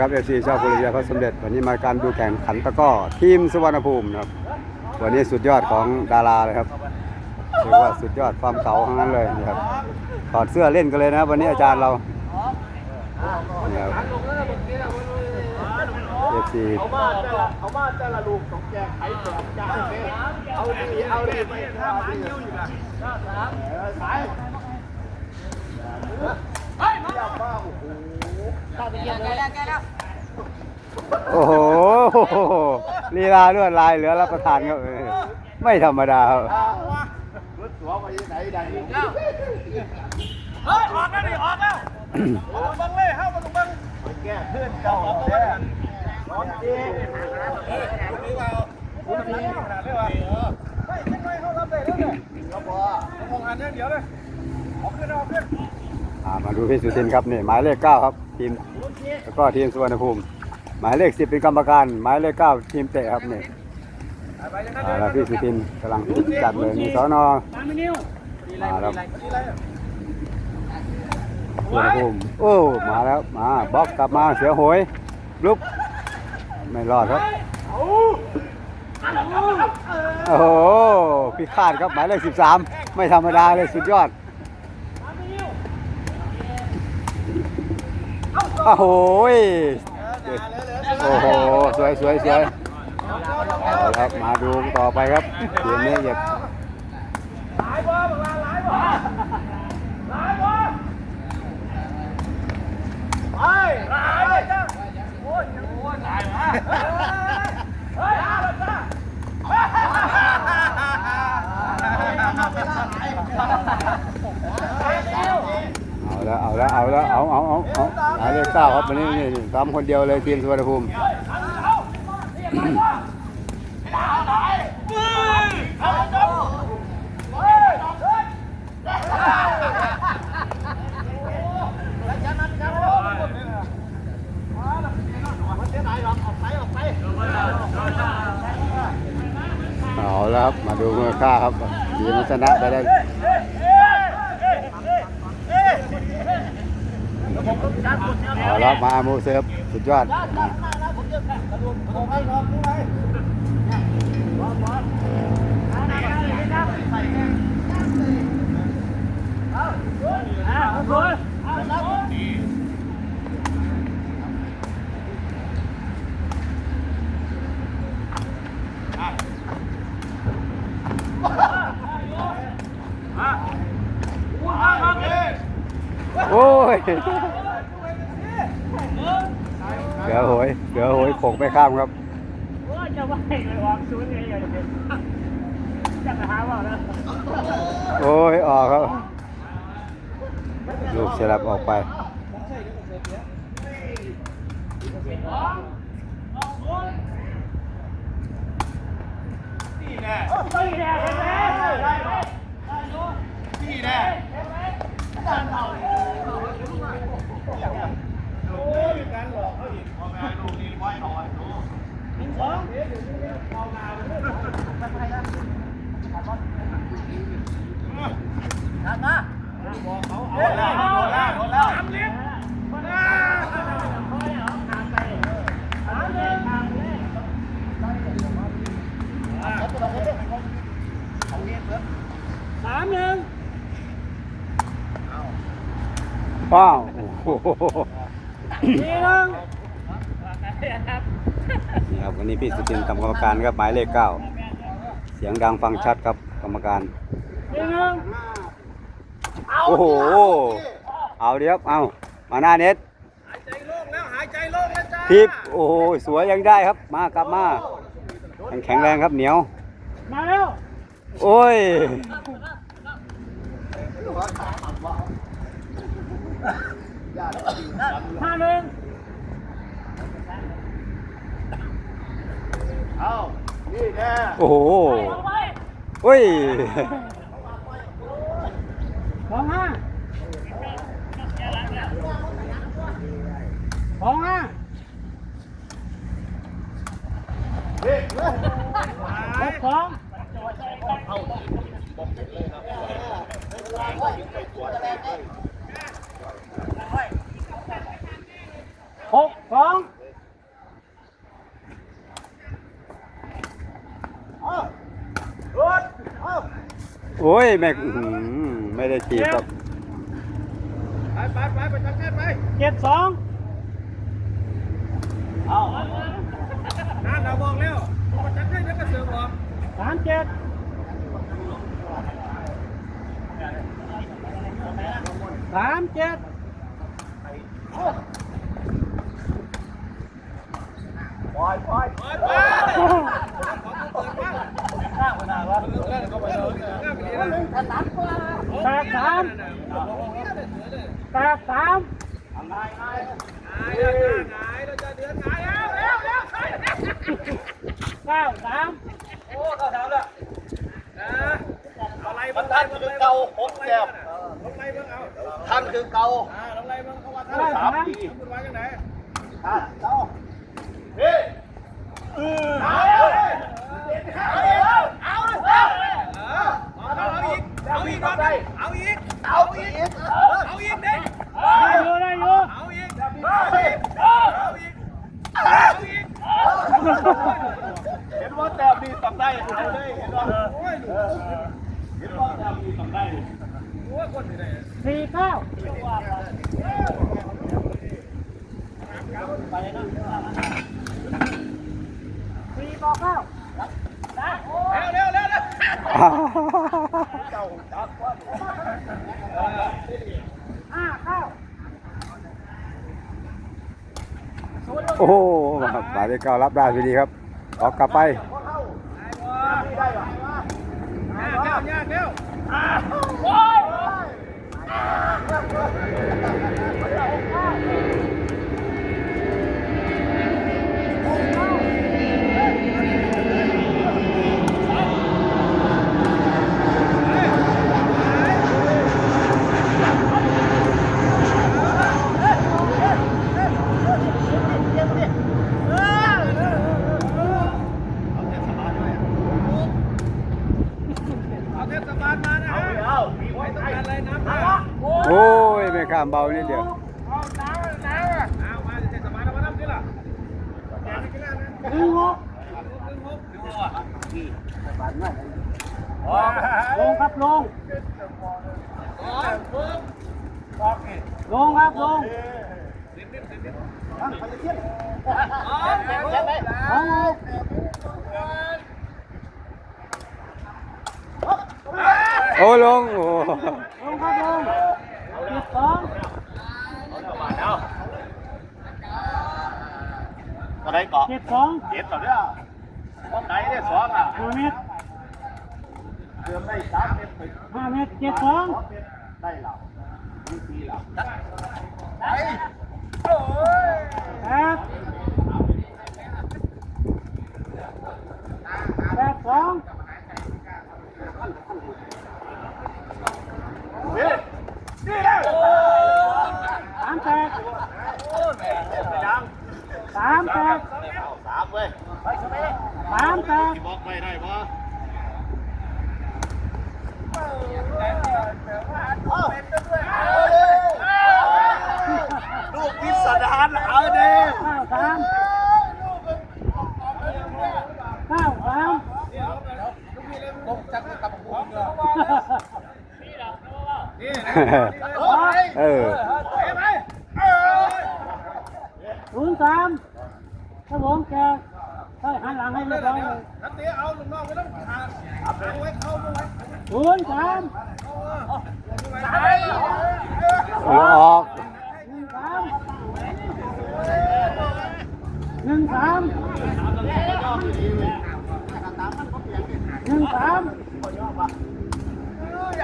ครับเอฟซีชาวบุรีรัมย์พระสมเด็จ วันนี้มาการดูแข่งขันตะก้อทีมสุวรรณภูมินะครับ วันนี้สุดยอดของดาราเลยครับเรียกว่าสุดยอดความเก่าทั้งนั้นเลยนี่ครับถอดเสื้อเล่นกันเลยนะวันนี้อาจารย์เรานี่ครับเอฟซีเขามาแต่ละเขามาแต่ละลูกต้องแจกไข่แจกจานเนี่ยเอาดีเอาดีไปถ้าหมาเยี่ยวอยู่นะสามสายเฮ้ยมาบ้าโอ้โห โอ้โหลีลาลวดลายเหลือรับประทานครับไม่ธรรมดาครับเฮ้ยออกแล้วดิออกแล้วมาบังเลยเข้ามาลงบังแก้เพื่อนเก่าแท้ร้อนดีเฮ้ยคุณพี่ขนาดเลยว่ะเฮ้ยยังไงเข้ารับได้แล้วเนี่ยครับพ่อมองหันอย่างเดี๋ยวเลยออกขึ้นออกขึ้น มาดูพี่สุทินครับนี่หมายเลขเก้าครับทีมแล้วก็ทีมสุวรรณภูมิ หมายเลขสิบเป็นกรรมการ หมายเลขเก้าทีมเตะครับนี่แล้วพี่สุทินกำลังจัดเลยมีสอนอมาแล้วสุวรรณภูมิโอ้มาแล้วมาบล็อกกลับมาเสือโหยลุกไม่รอดครับโอ้โหพิฆาตครับหมายเลขสิบสามไม่ธรรมดาเลยสุดยอด โอ้โหโอ้โห สวยสวยสวยเอาครับ มาดูต่อไปครับเกมนี้อย่า หลายบ่บอกว่าหลายบ่หลายบ่ไปหลายเลยจ้าโอ้ยโอ้ยหลายมาเฮ้ยเอาละจ้า เอา แล้วเอาแล้วเอาเอาเอาเอาเอาหายเลขเก้าครับวันนี้นี่ทำคนเดียวเลยทีมสุวรรณภูมิเอาแล้วครับมาดูมือค่าครับทีมัชนะไปได้ เอาละมาโมเซิร์ฟสุดยอด โอ้ยเสือโหยเสือโหยโขกไปข้ามครับว่าจะไหวเลยออกศูนย์ไงอย่าจะเป็นจะหาว่าแล้วโอ้ยออกครับ ลูกเสียรับออกไปตีแน่เห็นไหมที่แน่โดนแล้วโดนแล้วโดนแล้วสามลิ้น Wow. นึ่งว้าวโอ้โหสี่หนึ่งนี่ครับวันนี้พี่สุจินทำกรรมการครับหมายเลขเก้าเสียงดังฟังชัดครับกรรมการสี่หนึ่งโอ้โหเอาเดี๋ยวเอามาหน้าเน็ตหายใจโล่งแล้วหายใจโล่งแล้วจ้าทิปโอ้โหสวยยังได้ครับ มากลับมายังแข็งแรงครับเหนียว มาแล้วโอ้ย ห้าหนึ่งเอานี่แน่โอ้โหโอ้ยสองห้าสองห้าเด็กหกสองหกสอง โอ้ยแม่อื้อหือไม่ได้จีบครับไปไปไปไปจัดการไปเจ็ดสองนั่นเราบอกแล้วมาจัดการแล้วก็เสือกบอกสามเจ็ดสามเจ็ดปล่อยปล่อยปล่อยไป แปดสามแปดสาม หงายแล้วหงายแล้วจะเดือนหงายแล้วแล้วแล้ว เก้าสาม โอ้เข้าแถวแล้วนะอะไรบ้างท่านคือ เก่าผมแซ่บลงไรบ้างเอาท่านคือเก่าอ่าลงไรบ้างเขาว่าท่านเก้าสามสามปีคุณว่าจังไหนท่าเจ้าเฮ้ยเอาเอาเอาเอาอีกเอาอีกเอาอีกเอาอีกเอาอีกเด็กได้อาอยู่เอาอีกเอาอีกเอาอีกเอาอีกเห็นว่าแต้มดีต้องได้เอาเลยเห็นว่าโอ้ยเห็นว่าแต้มดีต้องได้โอ้ยคนที่ไหน สี่เก้า เอเก้าเร็วเร็วเร็วเร็วห้าเก้าโอ้โหหมายเลขเก้ารับได้พอดีครับ ออกกลับไปเร็วเร็วเอาเทศบาลมานะฮะเอามีไว้ต้องการอะไรน้ำท่า โอ้ยไม่ข้ามเบานิดเดียว เอาน้ำน้ำเอามาเทศบาลเอามาน้ำกินล่ะแกไม่กินแล้วนะหนึ่งหกหนึ่งหกหนึ่งหกลงครับลงอ๋อปึ๊บลงครับลงอ๋อเห็นไหมสองหกโอ้ลงโอ้ลงครับลงเจ็ดสอง อะไรเกาะเจ็ดสองเจ็ดต่อเนี่ยวันไหนได้สองอะห้าเมตรเดือนได้สามเม็ดไปห้าเมตรเจ็ดสองได้เหล่ามีสี่เหล่าไปแปดแปดสอง นี่นี่แล้ว สามแปด ไปยัง สามแปดสามเว้ยสามแปดบอกไปได้ปะลูกพิสดารเอาเด้เก้าสามเก้าสามลงจักรกับผมเนี่เออเห็นไหมเออศูนย์สาม ถ้าผมแกใช่หันหลังให้เรียบร้อยเลยนักเตะเอาลูกน้องไม่ต้องขาดเอาไว้เข้าไว้ศูนย์สามใช่โอ้ออก หนึ่งสามหนึ่งสามหนึ่งสาม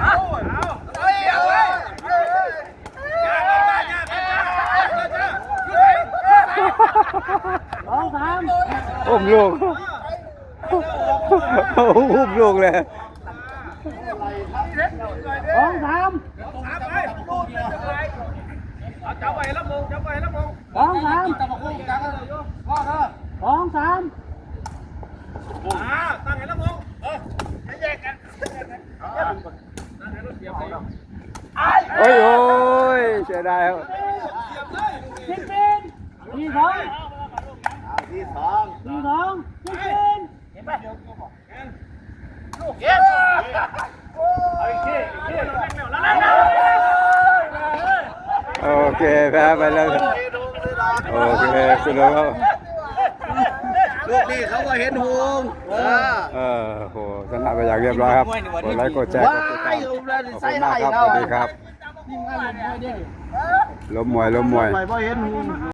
เอาเอาเฮ้ยเอาไว้อย่าอย่าอย่าอย่า สองสาม อุ้มลูกอุ้มลูกเลยสองสามถามไปลูกจะเป็นไรเอาจับไปแล้วมงจับไปแล้วมงสองสามจับมาคู่กันเลยโยพ่อเธอสองสามอ่าตั้งให้แล้วมงเออให้แยกกันตั้งให้รถเสียบเลยโอ้ยโอ้ยเสียดายครับ เสียบเลย สิบเป็นสี่สอง ที่สอง สี่สองสิบเป็น ลูกเก็บโอ้ โอ เคแพ้ไปแล้วโอเคคุณลุงครับลูกนี่เขาก็เห็นหงเออเออโหชนะไปอย่างเรียบร้อยครับกดไลค์กดแชร์กดติดตามขอบคุณมากครับสวัสดีครับล้มมวยล้มมวย